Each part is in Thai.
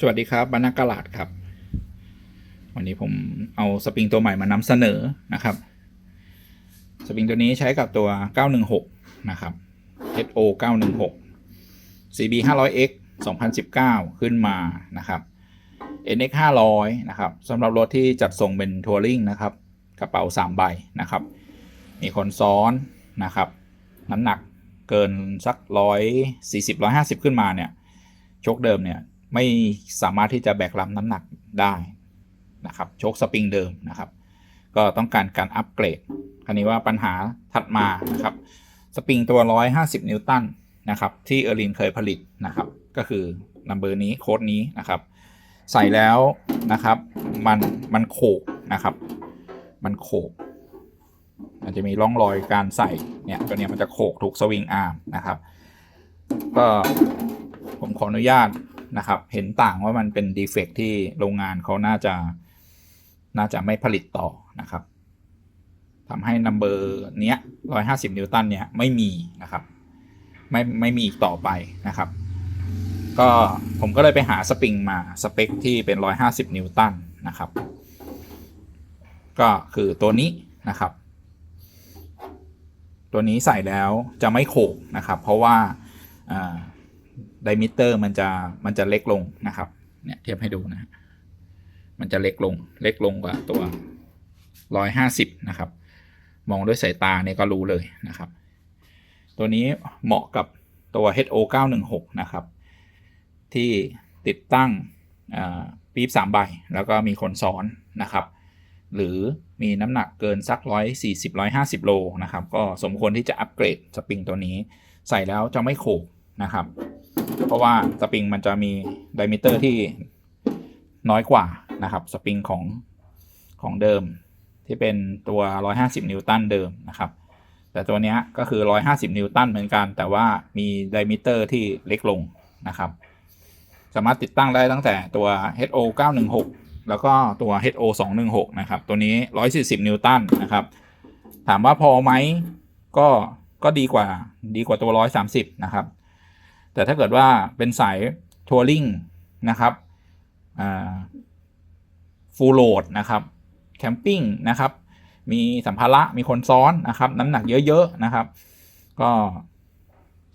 สวัสดีครับบรรณากลาดครับ วันนี้ผมเอาสปริงตัวใหม่มานำเสนอนะครับ สปริงตัวนี้ใช้กับตัว 916 นะครับ HO 916 CB 500X 2019 ขึ้นมานะครับ NX 500นะครับสำหรับรถที่จัดส่งเป็นทัวริงนะครับ กระเป๋า 3 ใบนะครับ มีคนซ้อนนะครับ น้ำหนักเกินสักร้อยสี่สิบร้อยห้าสิบขึ้นมาเนี่ยชคเดิมเนี่ย ไม่สามารถที่จะแบกรับน้ำหนักได้นะครับโชคสปริงเดิมนะครับ ก็ต้องการการอัปเกรดคราวนี้ว่าปัญหาถัดมานะครับสปริงตัว 150 นิวตันนะครับที่เออร์ลินเคยผลิตนะครับ ก็คือนัมเบอร์นี้โค้ดนี้นะครับ ใส่แล้วนะครับ มันมันโขกนะครับ มันโขกมันจะมีร่องรอยการใส่เนี่ยตัวเนี้ยมันจะโขกถูกสวิงอาร์มนะครับ ก็ผมขออนุญาต นะครับ เห็นต่างว่ามันเป็นดีเฟกที่โรงงานเขาน่าจะน่าจะไม่ผลิตต่อนะครับทำให้นัมเบอร์เนี้ย150นิวตันเนี่ยไม่มีนะครับ ไม่ไม่มีอีกต่อไปนะครับ ก็ผมก็เลยไปหาสปริงมาสเปคที่เป็น150นิวตันนะครับ ก็คือตัวนี้นะครับ ตัวนี้ใส่แล้วจะไม่โขกนะครับ เพราะว่า ไดมิเตอร์มันจะมันจะเล็กลงนะครับเนี่ยเทียบให้ดูนะ มันจะเล็กลงเล็กลงกว่าตัว 150 นะครับ มองด้วยสายตาเนี่ยก็รู้เลยนะครับ ตัวนี้เหมาะกับตัว HO 916 นะครับ ที่ติดตั้งปี๊บ3ใบ แล้วก็มีคนซ้อนนะครับ หรือมีน้ำหนักเกินสัก 140 150 โลนะครับ ก็สมควรที่จะอัปเกรดสปริงตัวนี้ ใส่แล้วจะไม่โขกนะครับ เพราะว่าสปริงมันจะมีไดมิเตอร์ที่น้อยกว่านะครับสปริงของของเดิมที่เป็นตัว 150 นิวตันเดิมนะครับ แต่ตัวนี้ก็คือ 150 นิวตันเหมือนกัน แต่ว่ามีไดมิเตอร์ที่เล็กลงนะครับ สามารถติดตั้งได้ตั้งแต่ตัว HO 916 แล้วก็ตัว HO 216 นะครับ ตัวนี้ 140 นิวตันนะครับ ถามว่าพอไหมก็ก็ดีกว่าดีกว่าตัว 130 นะครับ แต่ถ้าเกิดว่าเป็นสายทัวริงนะครับฟูลโหลดนะครับแคมปิ้งนะครับ มีสัมภาระมีคนซ้อนนะครับ น้ำหนักเยอะๆนะครับ ก็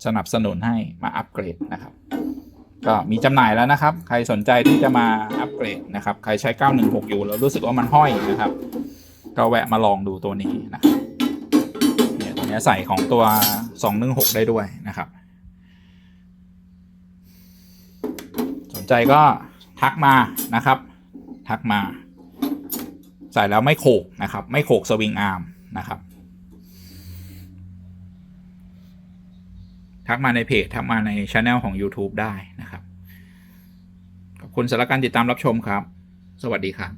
สนับสนุนให้มาอัปเกรดนะครับ ก็มีจำหน่ายแล้วนะครับ ใครสนใจที่จะมาอัปเกรดนะครับ ใครใช้ 916อยู่แล้วรู้สึกว่ามันห้อยนะครับ ก็แวะมาลองดูตัวนี้นะครับเนี่ยตัวนี้ใส่ของตัว 216 ได้ด้วยนะครับ ส นใจก็ทักมานะครับ ทักมา ใส่แล้วไม่โขกนะครับ ไม่โขกสวิงอาร์มนะครับ ทักมาในเพจทักมาในช anel ของ YouTube ได้นะครับ ขอบคุณสำหรับการติดตามรับชมครับ สวัสดีครับ